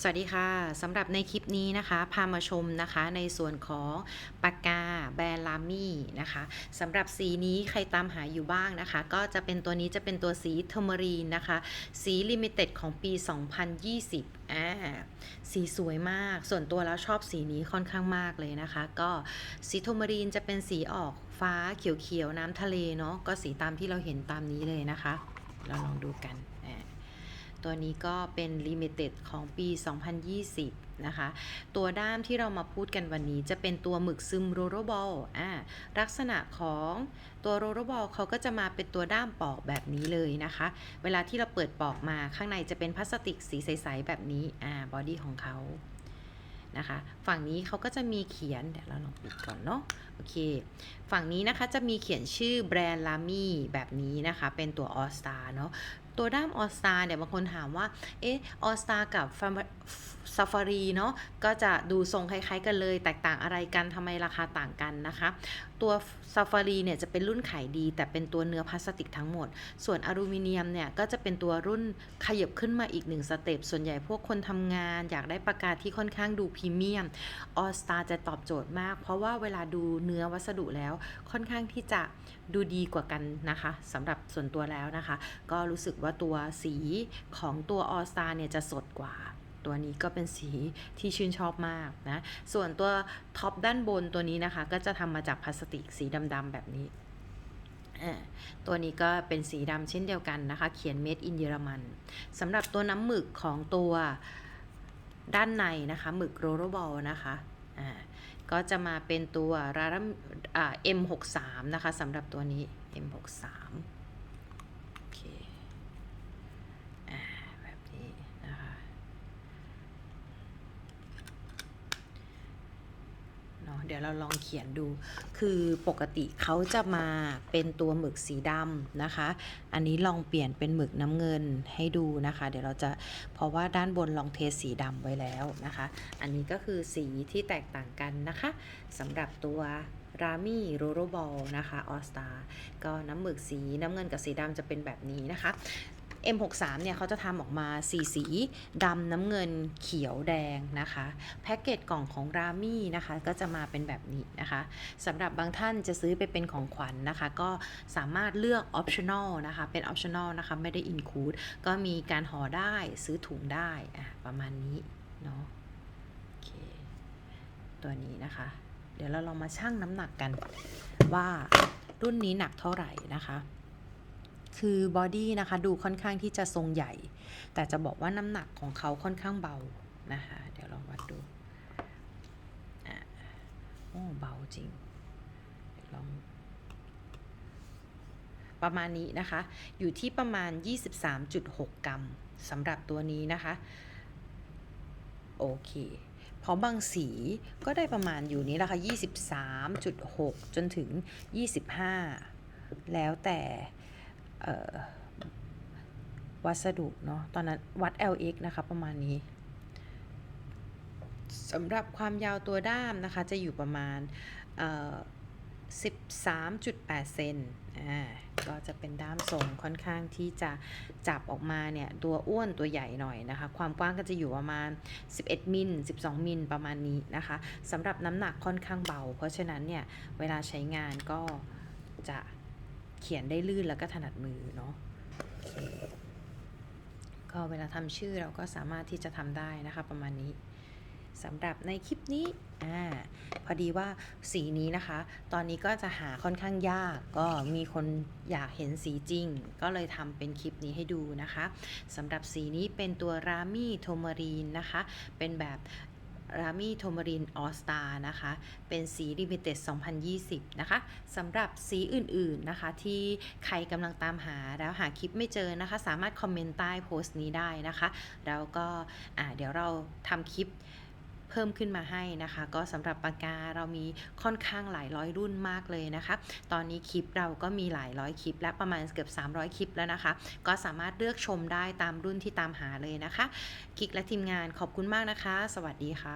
สวัสดีค่ะสำหรับในคลิปนี้นะคะพามาชมนะคะในส่วนของปากกาแบรนด์ลามี่นะคะสำหรับสีนี้ใครตามหาอยู่บ้างนะคะ ก็จะเป็นตัวนี้จะเป็นตัวสีเทอร์มารีนนะคะ สีลิมิเต็ดของปี 2020อ่าสีสวยมาก ส่วนตัวแล้วชอบสีนี้ค่อนข้างมากเลยนะคะ ก็สีเทอร์มารีนจะเป็นสีออกฟ้าเขียวๆน้ำทะเลเนาะก็สีตามที่เราเห็นตามนี้เลยนะคะ เราลองดูกัน ตัวนี้ก็เป็น Limited ของปี 2020 นะคะ ตัวด้ามที่เรามาพูดกันวันนี้จะเป็นตัวหมึกซึมโรโรบอลอ่าลักษณะของตัวโรโรบอลเขาก็จะมาเป็นตัวด้ามปอกแบบนี้เลยนะคะ เวลาที่เราเปิดปอกมาข้างในจะเป็นพลาสติกสีใส ๆ แบบนี้อ่าบอดี้ของเขานะคะฝั่งนี้เขาก็จะมีเขียน เดี๋ยวเราลองปิดก่อนเนาะโอเค ฝั่งนี้นะคะจะมีเขียนชื่อแบรนด์ลามี่แบบนี้นะคะ เป็นตัวออสตาเนาะ ตัวด้ามออสตาเนี่ยบางคนถามว่า เอ๊ะออสตากับ ซาฟารีเนาะก็จะดูทรงคล้ายๆกันเลย แตกต่างอะไรกันทำไมราคาต่างกันนะคะ ตัวซาฟารีเนี่ยจะเป็นรุ่นขายดี แต่เป็นตัวเนื้อพลาสติกทั้งหมด ส่วนอลูมิเนียมเนี่ยก็จะเป็นตัวรุ่นขยับขึ้นมาอีกหนึ่งสเต็ปส่วนใหญ่พวกคนทำงาน อยากได้ปากกาที่ค่อนข้างดูพรีเมียมออสตาจะตอบโจทย์มาก เพราะว่าเวลาดูเนื้อวัสดุแล้วค่อนข้างที่จะดูดีกว่ากันนะคะสำหรับส่วนตัวแล้วนะคะ ก็รู้สึกว่าตัวสีของตัวออสตาเนี่ยจะสดกว่า ตัวนี้ก็เป็นสีที่ชื่นชอบมากนะ ส่วนตัวท็อปด้านบนตัวนี้นะคะ ก็จะทำมาจากพลาสติกสีดำๆแบบนี้ ตัวนี้ก็เป็นสีดำเช่นเดียวกันนะคะ เขียน Made in เยอรมันสำหรับตัวน้ำหมึกของตัวด้านในนะคะ หมึกโรโรบอลนะคะก็จะมาเป็นตัวรารัมอ่า M63 นะคะสำหรับตัวนี้ M63 โอเคอ่าแบบนี้นะคะ เดี๋ยวเราลองเขียนดู คือปกติเขาจะมาเป็นตัวหมึกสีดำนะคะ อันนี้ลองเปลี่ยนเป็นหมึกน้ำเงินให้ดูนะคะ เดี๋ยวเราจะเพราะว่าด้านบนลองเทสีดำไว้แล้วนะคะ อันนี้ก็คือสีที่แตกต่างกันนะคะสำหรับตัวรามี่โรโรบอลนะคะออสตาก็น้ำหมึกสีน้ำเงินกับสีดำจะเป็นแบบนี้นะคะ M63 เนี่ยเขาจะทำออกมาสีสีดำน้ำเงินเขียวแดงนะคะ แพ็กเกจกล่องของรามี่นะคะก็จะมาเป็นแบบนี้นะคะสำหรับบางท่านจะซื้อไปเป็นของขวัญนนะคะ ก็สามารถเลือก optional นะคะเป็น optional นะคะไม่ได้ include ก็มีการห่อได้ซื้อถุงได้อะประมาณนี้เนาะโอเคตัวนี้นะคะ เดี๋ยวเราลองมาชั่งน้ำหนักกันว่ารุ่นนี้หนักเท่าไหร่นะคะ คือบอดี้นะคะดูค่อนข้างที่จะทรงใหญ่ แต่จะบอกว่าน้ำหนักของเขาค่อนข้างเบานะคะเดี๋ยวลองวัดดูอะโอ้เบาจริงลองประมาณนี้นะคะ อยู่ที่ประมาณ 23.6 กรัมสำหรับตัวนี้นะคะ โอเคเพราะบางสีก็ได้ประมาณอยู่นี้แหละค่ะ23.6 จนถึง 25 แล้วแต่ วัสดุเนาะตอนนั้นวัด LX นะคะประมาณนี้สำหรับความยาวตัวด้ามนะคะ จะอยู่ประมาณ 13.8 เซนอ่าก็จะเป็นด้ามทรงค่อนข้างที่จะจับออกมาเนี่ย ตัวอ้วนตัวใหญ่หน่อยนะคะ ความกว้างก็จะอยู่ประมาณ 11 มิล 12 มิลประมาณนี้นะคะสำหรับน้ำหนักค่อนข้างเบา เพราะฉะนั้นเนี่ย เวลาใช้งานก็จะ เขียนได้ลื่นแล้วก็ถนัดมือเนาะก็เวลาทำชื่อเราก็สามารถที่จะทำได้นะคะ ประมาณนี้สำหรับในคลิปนี้อ่าพอดีว่าสีนี้นะคะ ตอนนี้ก็จะหาค่อนข้างยาก ก็มีคนอยากเห็นสีจริง ก็เลยทำเป็นคลิปนี้ให้ดูนะคะสำหรับสีนี้เป็นตัวรามี่โทมารีนนะคะ เป็นแบบ รามีโทมารินออสตานะคะ เป็นสีลิมิเต็ด 2020 นะคะสำหรับสีอื่นๆนะคะ ที่ใครกำลังตามหาแล้วหาคลิปไม่เจอนะคะ สามารถคอมเมนต์ใต้โพสต์นี้ได้นะคะ แล้วก็เดี๋ยวเราทำคลิป พิ่มขึ้นมาให้นะคะ ก็สำหรับปากกาเรามีค่อนข้างหลายร้อยรุ่นมากเลยนะคะ ตอนนี้คลิปเราก็มีหลายร้อยคลิป และประมาณเกือบ 300 คลิปแล้วนะคะ ก็สามารถเลือกชมได้ตามรุ่นที่ตามหาเลยนะคะ กิกและทีมงานขอบคุณมากนะคะ สวัสดีค่ะ